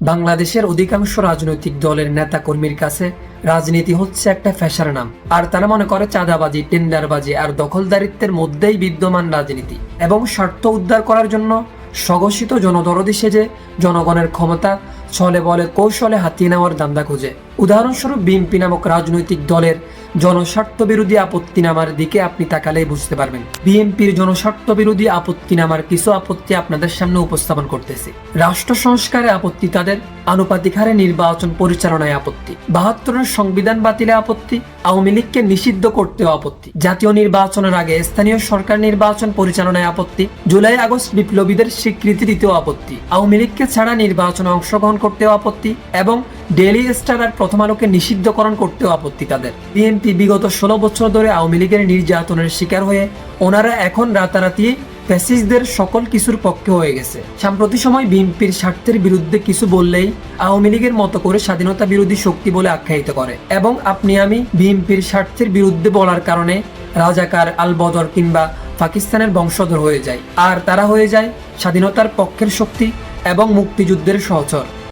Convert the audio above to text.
বাংলাদেশের অধিকাংশ রাজনৈতিক দলের নেতা কর্মীর কাছে রাজনীতি হচ্ছে একটা ফ্যাশার নাম। আর তারা মনে করে চাঁদাবাজি, টেন্ডারবাজি আর দখলদারিত্বের মধ্যেই বিদ্যমান রাজনীতি এবং স্বার্থ উদ্ধার করার জন্য স্বঘোষিত জনদরদি সেজে জনগণের ক্ষমতা ছলে বলে কৌশলে হাতিয়ে নেওয়ার দান্দা খুঁজে। উদাহরণস্বরূপ বিএনপি নামক রাজনৈতিক দলের জনস্বার্থ বিরোধী আপত্তিনামার দিকে আপনি তাকালেই বুঝতে পারবেন। বিএনপির জনস্বার্থ বিরোধী আপত্তিনামার কিছু আপত্তি আপনাদের সামনে উপস্থাপন করতেছি। রাষ্ট্র সংস্কারে আপত্তি তাদের আনুপাতিক হারে নির্বাচন পরিচালনায় আপত্তি, বাহাত্তরের সংবিধান বাতিলে আপত্তি, আওয়ামী লীগকে নিষিদ্ধ করতেও আপত্তি, জাতীয় নির্বাচনের আগে স্থানীয় সরকার নির্বাচন পরিচালনায় আপত্তি, জুলাই আগস্ট বিপ্লবীদের স্বীকৃতি দিতেও আপত্তি, আওয়ামী লীগকে ছাড়া নির্বাচনে অংশগ্রহণ করতেও আপত্তি এবং ডেইলি স্টার আর প্রথম আলোকে নিষিদ্ধকরণ করতেও আপত্তি তাদের। বিএনপি বিগত ষোলো বছর ধরে আওয়ামী লীগের নির্যাতনের শিকার হয়ে ওনারা এখন রাতারাতি ফ্যাসিস্টদের সকল কিছুর পক্ষে হয়ে গেছে। সাম্প্রতিক সময় বিএনপির স্বার্থের বিরুদ্ধে কিছু বললেই আওয়ামী লীগের মতো করে স্বাধীনতা বিরোধী শক্তি বলে আখ্যায়িত করে। এবং আপনি আমি বিএনপির স্বার্থের বিরুদ্ধে বলার কারণে রাজাকার আল বদর কিংবা পাকিস্তানের বংশধর হয়ে যায় আর তারা হয়ে যায় স্বাধীনতার পক্ষের শক্তি এবং মুক্তিযুদ্ধের সহচর।